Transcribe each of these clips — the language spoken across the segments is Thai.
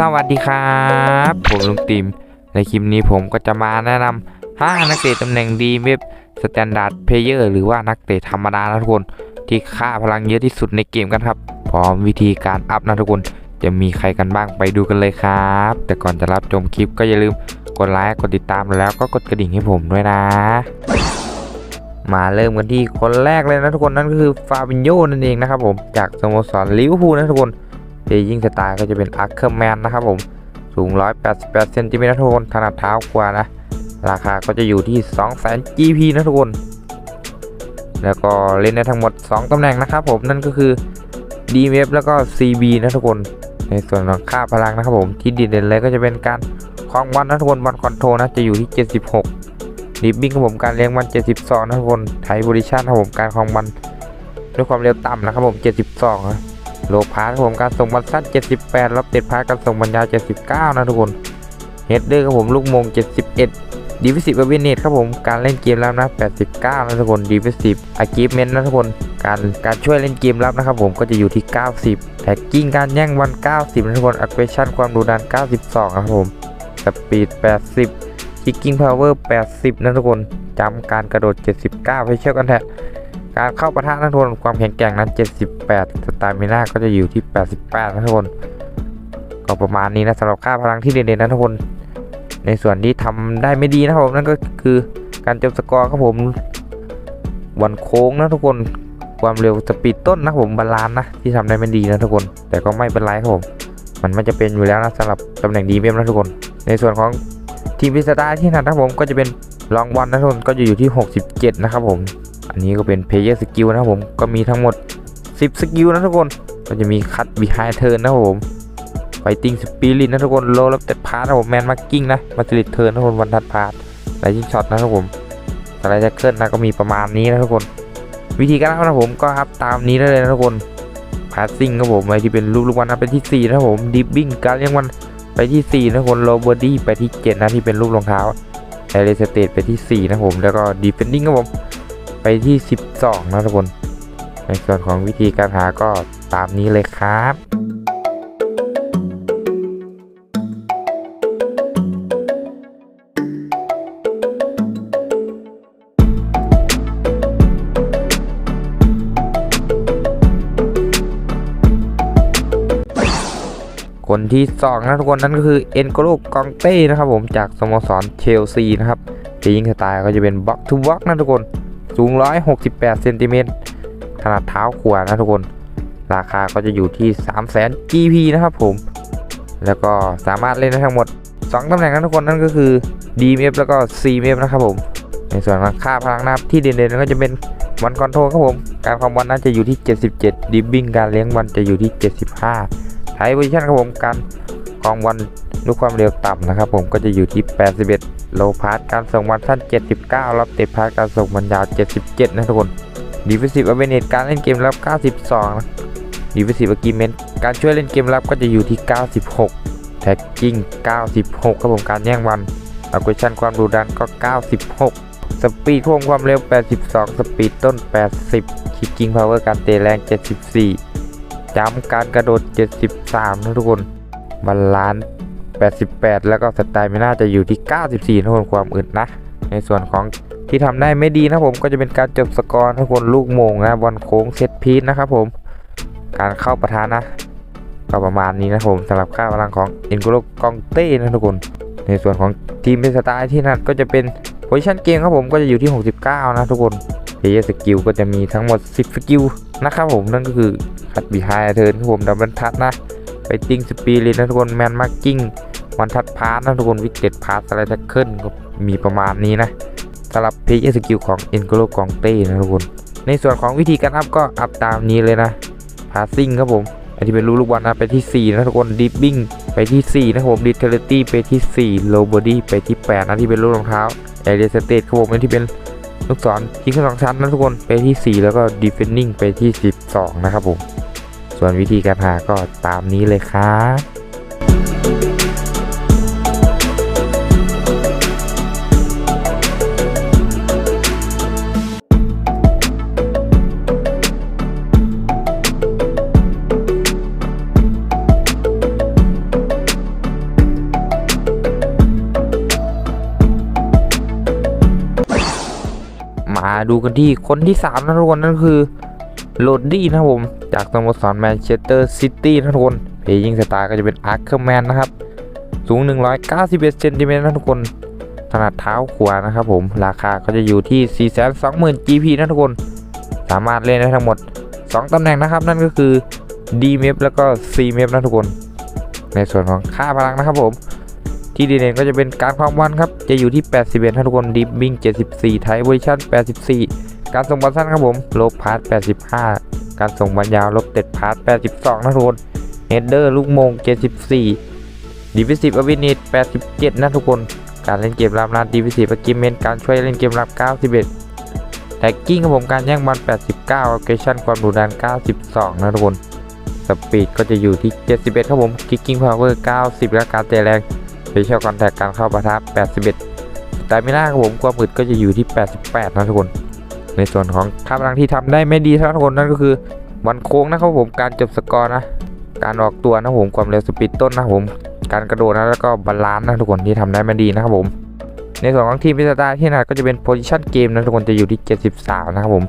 สวัสดีครับ ผมลุงติมในคลิปนี้ผมก็จะมาแนะนำ5นักเตะตำแหน่งดีเว็บสแตนดาร์ดเพลเยอร์หรือว่านักเตะธรรมดานะทุกคน ที่ค่าพลังเยอะที่สุดในเกมกันครับ พร้อมวิธีการอัพนะทุกคน จะมีใครกันบ้างไปดูกันเลยครับ แต่ก่อนจะรับชมคลิปก็อย่าลืมกดไลค์กดติดตามแล้วก็กดกระดิ่งให้ผมด้วยนะมาเริ่มกันที่คนแรกเลยนะทุกคนนั่นก็คือฟาบินโยนั่นเองนะครับผมจากสโมสรลิเวอร์พูลนะทุกคน เพลยิงสไตล์ก็จะเป็นอาร์เคอร์แมนนะครับผม สูง 188เซนติเมตรทุกคนถนัดเท้ากว่านะ ราคาก็จะอยู่ที่ 200,000 GP นะทุกคน แล้วก็เล่นได้ทั้งหมด 2 ตำแหน่งนะครับผมนั่นก็คือ DMF แล้วก็ CB นะทุกคน ในส่วนของค่าพลังนะครับผมที่ดีเด่นเลยก็จะเป็นการคลองบอลนะทุกคนบอลคอนโทรนะจะอยู่ที่ 76ดิบบิ้งครับผมการเลี้ยงบอล72นะทุกคนไทยบริชั่นครับผมการคลองบอลด้วยความเร็วต่ำนะครับผม 72นะ โลพาสครับผมการส่งบอลสั้น78รับเต็ดพาสการส่งบอลยาว79 นะทุกคนเฮดเดอร์ครับผมลูกมง 71ดีฟิสิบเวเนตครับผมการเล่นเกมรับนะ89 นะทุกคนดีฟิสิบอากีฟเมนนะทุกคนการการช่วยเล่นเกมรับนะครับผมก็จะอยู่ที่ 90แท็กกิ้งการแย่งบอล90 นะทุกคนอักเวชั่นความดุดัน 92นะครับผมสปีด 80คิกกิ้งพาวเวอร์ 80 นะทุกคนจำการกระโดด 79 ให้เชื่อกันแทะ การเข้าประทะนักทนความแข็งแกร่งนั้น 78 สตามิน่าก็จะอยู่ที่ 88 นะทุกคนก็ประมาณนี้นะสำหรับค่าพลังที่เด่นๆนะทุกคน ในส่วนที่ทำได้ไม่ดีนะครับผมนั่นก็คือการจบสกอร์ครับผมวันโค้งนะทุกคนความเร็วสปีดต้นนะผมบาลานนะที่ทำได้ไม่ดีนะทุกคน แต่ก็ไม่เป็นไรครับผมมันไม่จะเป็นอยู่แล้วนะสำหรับตำแหน่งดีเมมนะทุกคน ในส่วนของทีมพิสตารที่ถนัดนะผมก็จะเป็นลองบอลนะทุกคนก็จะอยู่ที่ 67 นะครับผม อันนี้ก็เป็น Player Skill นะครับผมก็มีทั้งหมด 10 สกิลนะทุกคนก็จะมีคั t Behind Turn นะครับผม Fighting Spirit นะทุกคน Low แล้วแต่พาร์นะผม Man Marking นะมา l ิ t Turn นะทุกคนวันทัดพาร์ Lightning Shot นะครับผมสไลด์แจ็คเกิลนะก็มีประมาณนี้นะทุกคน วิธีการนะผมก็อัพตามนี้ได้เลยนะทุกคน Passing ครับผมไรที่เป็นลูกลูกบอลนะเป็นที่ 4 นะผม Dipping การเลี้ยงมันไปที่ 4 นะทุกคน Low Body ไปที่ 7 นะที่เป็นลูกรองเท้า a i r State ไปที่ 4 นะผม แล้วก็ Defending ครับผม ไปที่ 12 นะทุกคน ในส่วนของวิธีการหาก็ตามนี้เลยครับคนที่2นะทุกคนนั่นก็คือเอ็นโกโลกองเต้นะครับผมจากสโมสรเชลซีนะครับจะยิงสไตล์ก็จะเป็นบล็อกทูบล็อกนะทุกคน สูง 168เซนติเมตรขนาดเท้าขวานะทุกคน ราคาก็จะอยู่ที่ 3 0 0 0 0 0 GP นะครับผม แล้วก็สามารถเล่นได้ทั้งหมด 2 ตำแหน่งนะทุกคนนั่นก็คือ DMF แล้วก็ CMF นะครับผม ในส่วนของค่าพลังน้ำที่เด่นๆก็จะเป็นบอลคอนโทรครับผม การคอมบอลน่าจะอยู่ที่ 77ดิบบิ้งการเลี้ยงบอลจะอยู่ที่ 75ไทยโพซิชันครับผมการคองบอล ด้วยความเร็วต่ำนะครับ ผมก็จะอยู่ที่ 81 โลพาสการส่งบอลสั้น 79 รับเตะพาสการส่งบอลยาว 77 นะทุกคนดีฟิสิบอเวเนตการเล่นเกมรับ 92 นะดีฟิสิบอกิเมนการช่วยเล่นเกมรับก็จะอยู่ที่ 96 แท็กกิ้ง 96 ครับผมการแย่งบอลอัคชั่นความดุดันก็ 96 สปีดพ่วงความเร็ว 82 สปีดต้น 80 คิกกิ้งพาวเวอร์การเตะแรง 74จัมป์การกระโดด 73 นะทุกคนบาลานซ์ 88 แล้วก็สไตล์ไม่น่าจะอยู่ที่ 94ทุกคนความอึดนะ ในส่วนของที่ทำได้ไม่ดีนะผมก็จะเป็นการจบสกอร์ทุกคนลูกโมงนะบอลโค้งเซตพีซนะครับผม การเข้าประธานนะก็ประมาณนี้นะผมสำหรับค่าพลังของอ็นโกโลกองเต้นะทุกคน ในส่วนของทีมเป็นสไตล์ที่นั่นก็จะเป็นโพซิชันเกมครับผมก็จะอยู่ที่ 69 นะทุกคนเพย์สกิลก็จะมีทั้งหมด 10 สกิลนะครับผมนั่นก็คือคัดบีไฮเทิร์นครับผมดับเบิลทัชนะไปติ้งสปีริตนะทุกคนแมนมาร์กิ้ง วันทัดพาร์นะทุกคนวิกเก็ตพาร์อะไรท็กเกิลก็มีประมาณนี้นะสำหรับเพย์สกิลของเอ็นโกโลกองเต้นะทุกคน ในส่วนของวิธีการอัพก็อัพตามนี้เลยนะพาสซิ่งครับผมอันที่เป็นลูลูกบอลนะไปที่ 4 นะทุกคนดิฟบิ้งไปที่ 4 นะผมดิเทเลตี้ไปที่ 4 โลบอดี้ไปที่ 8 นะที่เป็นลูรองเท้าแอเรียสเตทครับผมอันที่เป็นลูกศรยิงขึ้นสองชั้นนะทุกคนไปที่ 4 แล้วก็ดิฟเฟนนิ่งไปที่ 12 นะครับผมส่วนวิธีการหาก็ตามนี้เลยครับ ดูกันที่คนที่3นะทุกคนนั่นคือโรดดี้นะครับผม จากสโมสรแมนเชสเตอร์ซิตี้นะทุกคนเพย์ยิงสไตล์ก็จะเป็นอาร์เคอร์แมนนะครับ สูง 191เซนติเมตรนะทุกคนถนัดเท้าขวานะครับผม ราคาก็จะอยู่ที่ 4 2 0 0 0 GP นะทุกคน สามารถเล่นได้ทั้งหมด 2ตำแหน่งนะครับ นั่นก็คือ D m a p แล้วก็ C m a p นะทุกคน ในส่วนของค่าพลังนะครับผม ที่ดีเด่นก็จะเป็นการความวันครับ จะอยู่ที่ 81นทุกคนดิฟบิ้ง74 ไทโพซิชั่น84 การส่งบอลสั้นครับผมลบพาร์ท85 การส่งบอลยาวลบเต็ดพาร์ท82นะทุกคนเฮดเดอร์ลูกโมง 74ดิฟิสิฟอวินิต87นะทุกคน การเล่นเกมรับนัดดิฟิสิฟอกิเมนการช่วยเล่นเกมรับ 91แท็กกิ้งครับผมการแย่งบอล89ออเกชั่นความดุดัน 92 นะทุกคนสปีดก็จะอยู่ที่ 71 ครับผม คิกกิ้งพาวเวอร์ 90 และการเตะแรง เฟเชียลคอนแทคการเข้าปะทะ81 แต่ไม่น่าครับผมความอึดก็จะอยู่ที่ 88 นะทุกคน ในส่วนของค่าพลังที่ทำได้ไม่ดีนะทุกคนนั่นก็คือบอลโค้งนะครับผมการจบสกอร์นะ การออกตัวนะผมความเร็วสปีดต้นนะผมการกระโดดนะแล้วก็บาลานซ์นะทุกคนที่ทำได้ไม่ดีนะครับผมในส่วนของทีมพิซซ่าที่นัดก็จะเป็นโพซิชันเกมนะทุกคนจะอยู่ที่ 73 นะครับผม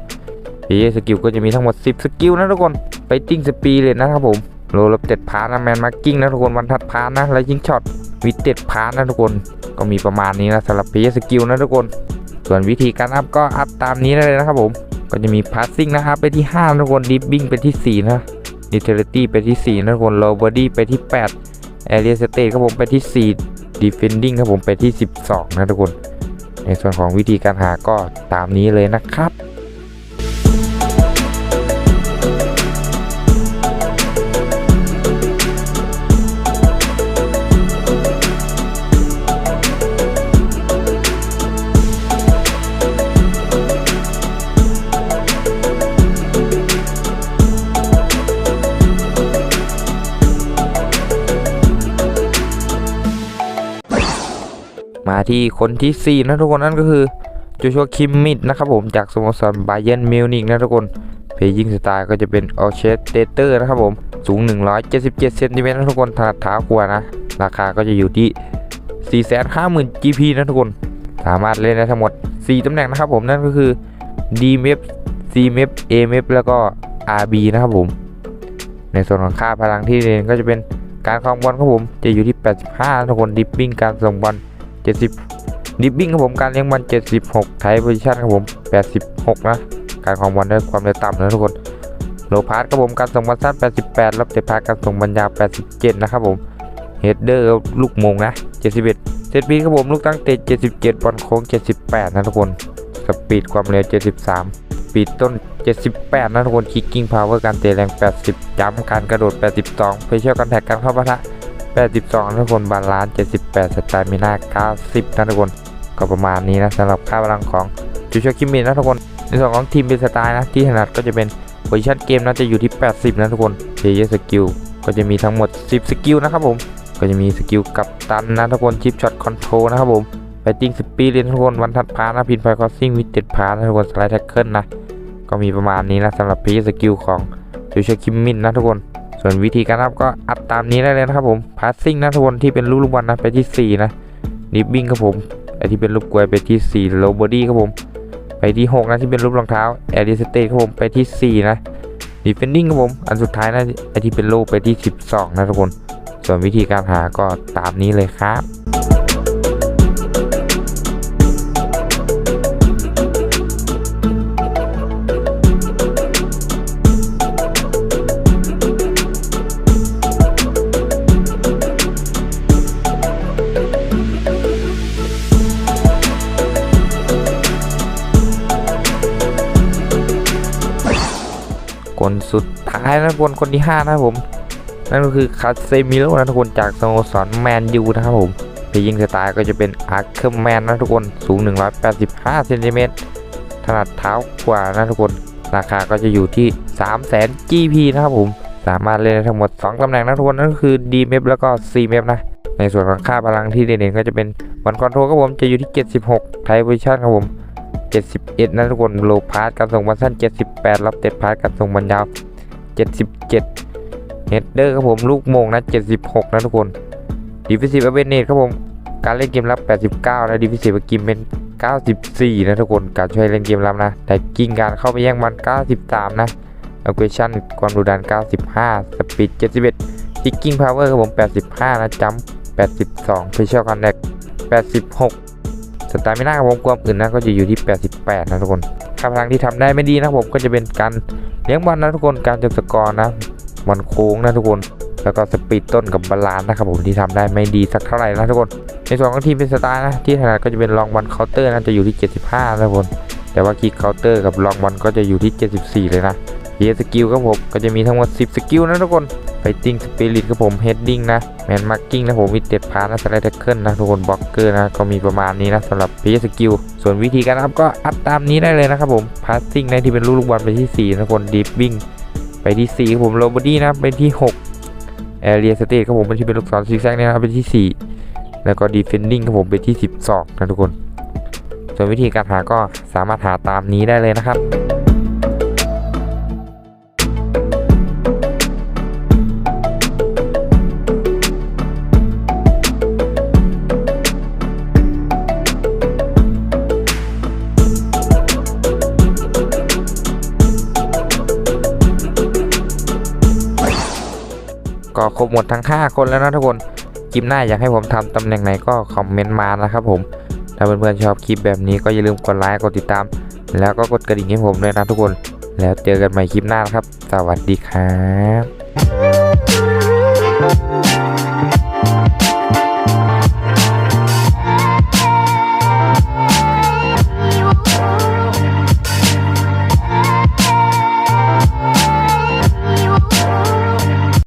พีสกิลก็จะมีทั้งหมด 10 สกิลนะทุกคนไปติ้งสปีเลยนะครับผม โลลบเต็ดพาร์นะแมนมาร์กิ้งนะทุกคนวันทัดพาร์นะ และยิงช็อตวิเต็ดพาร์นะทุกคนก็มีประมาณนี้นะสำหรับพีสกิลนะทุกคน ส่วนวิธีการอัพก็อัพตามนี้ได้เลยนะครับผม ก็จะมีพาสซิ่งนะอัพไปที่5นะทุกคนดิฟบิ้งไปที่ 4 นะนิเทอร์ตี้ไปที่ 4 นะทุกคนโลบอดี้ไปที่8แอเรียสเตทครับผมไปที่ 4 Defending ครับผมไปที่ 12 นะทุกคน ในส่วนของวิธีการหาก็ตามนี้เลยนะครับ มาที่คนที่ 4 นะทุกคนนั่นก็คือโจชัวคิมมิดนะครับผมจากสโมสรไบเยนมิวนิกนะทุกคนเพย์ยิงสไตล์ก็จะเป็นออเชสเตเตอร์นะครับผมสูง 177เซนติเมตรนะทุกคนถนัดเท้าขวานะ ราคาก็จะอยู่ที่ 450,000 GP นะทุกคน สามารถเล่นได้ทั้งหมด 4ตำแหน่งนะครับผมนั่นก็คือ D m f C m f A m f แล้วก็ RB นะครับผม ในส่วนของค่าพลังที่เล่นก็จะเป็นการครองบอลครับผมจะอยู่ที่ 85นะทุกคนดิปปิ้งการส่งบอล 70ดิปปิ้งครับผมการเลี้ยงบอล76 ไทยโพซิชันครับผม 86 นะ การครองบอลด้วยความเร็วต่ำนะทุกคนโลพาสครับผมการส่งบอลสั้น 88รับเตะพาสการส่งบอลยาว 87 นะครับผมเฮดเดอร์ลูกมงนะ 71 เซตปีครับผมลูกตั้งเตะ77 บอลโค้ง 78 นะทุกคนสปีดความเร็ว 73 ปีดต้น 78 นะทุกคนคิกกิ้งพาวเวอร์การเตะแรง 80จัมป์การกระโดด 82เพเชียลการแท็กการเข้าปะทะ 82นะทุกคนบาลานซ์78สไตล์มิน่า90 นะทุกคน ก็ประมาณนี้นะสำหรับค่าพลังของจูชคิมินนะทุกคน ในส่วนของทีมเป็นสไตล์นะ ที่ถนัดก็จะเป็นโพซิชั่นเกมนะจะอยู่ที่ 80 นะทุกคนเพย์เยอร์สกิลก็จะมีทั้งหมด 10 สกิลนะครับผม ก็จะมีสกิลกับตันนะทุกคนชิปช็อตคอนโทรลนะครับผมไปติ้งสปีดเลยนทุกคนวันทัดพานะพินไฟคอสซิ่งวิดเต็ดพานะทุกคนสไลด์แท็กเกิลนะ ก็มีประมาณนี้นะสำหรับเพย์สกิลของจูชคิมมินนะทุกคน ส่วนวิธีการอัพก็อัพตามนี้ได้เลยนะครับผมพาสซิ่งนะทุกคนที่เป็นลูกลูกบอลนะไปที่ 4 นะนิบบิ้งครับผมไอที่เป็นลูกกลวยไปที่4โลบอดี้ครับผม ไปที่ 6 นะที่เป็นรูปรองเท้าแอร์ดิสเตทครับผมไปที่ 4 นะดิฟเฟนดิ้งครับผม อันสุดท้ายนะไอที่เป็นรูปไปที่ 12 นะทุกคน ส่วนวิธีการหาก็ตามนี้เลยครับ คนสุดท้ายนะทุกคนคนที่ 5 นะครับผม นั่นก็คือคาเซมิโร่นะทุกคนจากสโมสรแมนยูนะครับผมเพย์ยิงสไตล์ก็จะเป็นอาร์เคอร์แมนนะทุกคนสูง 185เซนติเมตรถนัดเท้ากว่านะทุกคนราคาก็จะอยู่ที่ 3 0 0 0 0 0 GP นะครับผม สามารถเล่นทั้งหมด 2 ตำแหน่งนะทุกคนนั่นก็คือ D m f แล้วก็ C m f นะ ในส่วนของค่าพลังที่เด่นๆก็จะเป็นบอลคอนโทรครับผมจะอยู่ที่ 76 ไทโพซิชันครับผม 71 นะทุกคนโลพาสการส่งบอลสั้น 78 รับเต็ดพาสการส่งบอลยาว 77เฮดเดอร์ครับผมลูกโมงนะ 76 นะทุกคนดิฟิซิฟเอเวนเนตครับผมการเล่นเกมรับ 89 นะดิฟิซิฟเกมเป็น 94 นะทุกคนการช่วยเล่นเกมรับนะ แต่กิ้งการเข้าไปแย่งมัน 93 นะอ g เ e ชั่นความดุดัน 95 สปีด 71ทิกกิ้งพาวเวอร์ครับผม 85 นะจัม82เฟเชียลคอนแทค86 สตาร์มิน่าผมความอื่นนะก็จะอยู่ที่ 88 นะทุกคนค่าพลังที่ทำได้ไม่ดีนะผมก็จะเป็นการเลี้ยงบอลนะทุกคนการจบสกอร์นะบอลโค้งนะทุกคนแล้วก็สปีดต้นกับบาลานซ์นะครับผมที่ทำได้ไม่ดีสักเท่าไหร่นะทุกคน ในส่วนของทีมเป็นสไตล์นะที่ถนัดก็จะเป็นลองบอลเคาน์เตอร์นะจะอยู่ที่ 75 นะทุกคน แต่ว่าคิกเคาน์เตอร์กับลองบอลก็จะอยู่ที่ 74 เลยนะเยสกิลครับผมก็จะมีทั้งหมด 10 สกิลนะทุกคน ฟติ้งสปิริตครับผมเฮดดิ้งนะแมนมาร์กิ้งนะผมมีเต็ดพาร์นะสไลด์แท็กเกิลนะทุกคนบล็อกเกอร์นะก็มีประมาณนี้นะสำหรับเพย์สกิลส่วนวิธีการนะครับก็อัดตามนี้ได้เลยนะครับผมพาสซิ่งในที่เป็นลูกลูกบอลไปที่4นะทุกคนดีฟวิ่งไปที่4ครับผมโรบอดี้นะไปที่6แอเรียสเตทครับผมเป็นที่เป็นลูกศรซิกแซกเนี่ยนะครับเป็นที่ 4 แล้วก็ดีเฟนดิ้งครับผมเป็นที่ 12 นะทุกคน ส่วนวิธีการหาก็สามารถหาตามนี้ได้เลยนะครับ ครบหมดทั้ง 5 คนแล้วนะทุกคนคลิปหน้าอยากให้ผมทำตำแหน่งไหนก็คอมเมนต์มานะครับผมถ้าเพื่อนๆชอบคลิปแบบนี้ก็อย่าลืมกดไลค์กดติดตาม แล้วก็กดกระดิ่งให้ผมด้วยนะทุกคน แล้วเจอกันใหม่คลิปหน้านะครับ สวัสดีครับ